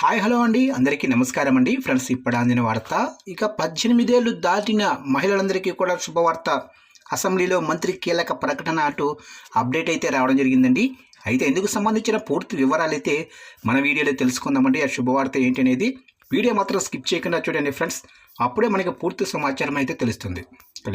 Hi hello అండి. అందరికీ నమస్కారం అండి. ఫ్రెండ్స్ ఇప్పుడు అందిన వార్త. ఇక పద్దెనిమిదేళ్ళు దాటిన మహిళలందరికీ కూడా శుభవార్త. అసెంబ్లీలో మంత్రి కీలక ప్రకటన అటు అప్డేట్ అయితే రావడం జరిగిందండి. అయితే ఎందుకు సంబంధించిన పూర్తి వివరాలు అయితే మన వీడియోలో తెలుసుకుందామండి. ఆ శుభవార్త ఏంటి అనేది వీడియో మాత్రం స్కిప్ చేయకుండా చూడండి ఫ్రెండ్స్. అప్పుడే మనకి పూర్తి సమాచారం అయితే తెలుస్తుంది.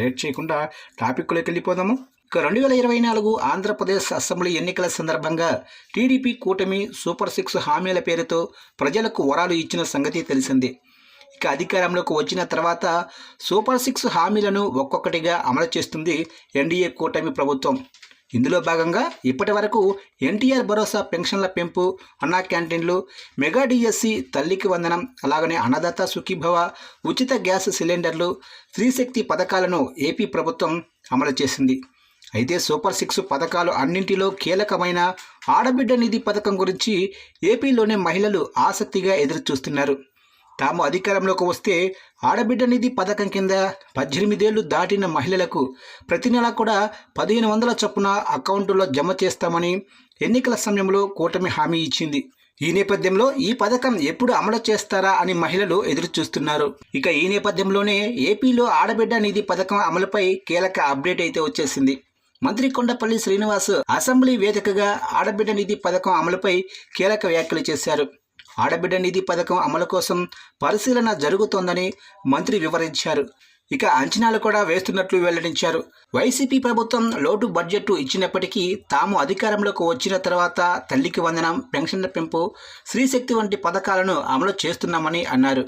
లేట్ చేయకుండా టాపిక్లోకి వెళ్ళిపోదాము. ఇక రెండు వేల ఇరవై నాలుగు ఆంధ్రప్రదేశ్ అసెంబ్లీ ఎన్నికల సందర్భంగా టీడీపీ కూటమి సూపర్ సిక్స్ హామీల పేరుతో ప్రజలకు వరాలు ఇచ్చిన సంగతి తెలిసిందే. ఇక అధికారంలోకి వచ్చిన తర్వాత సూపర్ సిక్స్ హామీలను ఒక్కొక్కటిగా అమలు చేస్తుంది ఎన్డీఏ కూటమి ప్రభుత్వం. ఇందులో భాగంగా ఇప్పటి వరకు ఎన్టీఆర్ భరోసా పెన్షన్ల పెంపు అన్నా క్యాంటీన్లు మెగా డిఎస్సి తల్లికి వందనం అలాగనే అన్నదాత సుఖీభవ ఉచిత గ్యాస్ సిలిండర్లు స్త్రీశక్తి పథకాలను ఏపీ ప్రభుత్వం అమలు చేసింది. అయితే సూపర్ సిక్స్ పథకాలు అన్నింటిలో కీలకమైన ఆడబిడ్డ నిధి పథకం గురించి ఏపీలోనే మహిళలు ఆసక్తిగా ఎదురుచూస్తున్నారు. తాము అధికారంలోకి వస్తే ఆడబిడ్డ నిధి పథకం కింద పద్దెనిమిదేళ్ళు దాటిన మహిళలకు ప్రతి నెల కూడా పదిహేను వందల చొప్పున అకౌంటులో జమ చేస్తామని ఎన్నికల సమయంలో కూటమి హామీ ఇచ్చింది. ఈ నేపథ్యంలో ఈ పథకం ఎప్పుడు అమలు చేస్తారా అని మహిళలు ఎదురు చూస్తున్నారు ఇక ఈ నేపథ్యంలోనే ఏపీలో ఆడబిడ్డ నిధి పథకం అమలుపై కీలక అప్డేట్ అయితే వచ్చేసింది. మంత్రి కొండపల్లి శ్రీనివాస్ అసెంబ్లీ వేదికగా ఆడబిడ్డ నిధి పథకం అమలుపై కీలక వ్యాఖ్యలు చేశారు. ఆడబిడ్డ నిధి పథకం అమలు కోసం పరిశీలన జరుగుతోందని మంత్రి వివరించారు. ఇక అంచనాలు కూడా వేస్తున్నట్లు వెల్లడించారు. వైసీపీ ప్రభుత్వం లోటు బడ్జెట్ ఇచ్చినప్పటికీ తాము అధికారంలోకి వచ్చిన తర్వాత తల్లికి వందనం పెన్షన్ల పెంపు స్త్రీశక్తి వంటి పథకాలను అమలు చేస్తున్నామని అన్నారు.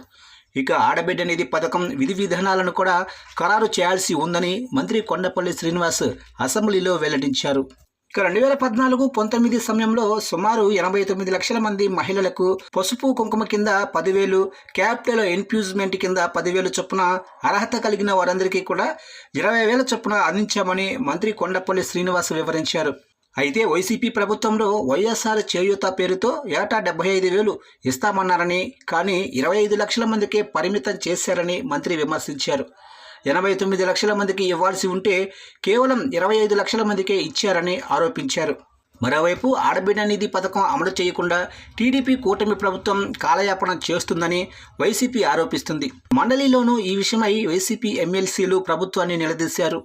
ఇక ఆడబిడ్డ నిధి పథకం విధి విధానాలను కూడా ఖరారు చేయాల్సి ఉందని మంత్రి కొండపల్లి శ్రీనివాస్ అసెంబ్లీలో వెల్లడించారు. ఇక రెండు వేల పద్నాలుగు పంతొమ్మిది సమయంలో సుమారు ఎనభై తొమ్మిది లక్షల మంది మహిళలకు పసుపు కుంకుమ కింద పదివేలు క్యాపిటల్ ఎన్ఫ్యూజ్మెంట్ కింద పదివేలు చొప్పున అర్హత కలిగిన వారందరికీ కూడా ఇరవై వేల చొప్పున అందించామని మంత్రి కొండపల్లి శ్రీనివాస్ వివరించారు. అయితే వైసీపీ ప్రభుత్వంలో వైఎస్ఆర్ చేయూత పేరుతో ఏటా డెబ్బై ఐదు వేలు ఇస్తామన్నారని కానీ ఇరవై ఐదు లక్షల మందికే పరిమితం చేశారని మంత్రి విమర్శించారు. ఎనభై తొమ్మిది లక్షల మందికి ఇవ్వాల్సి ఉంటే కేవలం ఇరవై ఐదు లక్షల మందికే ఇచ్చారని ఆరోపించారు. మరోవైపు ఆడబిడ్డ నిధి పథకం అమలు చేయకుండా టీడీపీ కూటమి ప్రభుత్వం కాలయాపన చేస్తుందని వైసీపీ ఆరోపిస్తుంది. మండలిలోనూ ఈ విషయమై వైసీపీ ఎమ్మెల్సీలు ప్రభుత్వాన్ని నిలదీశారు.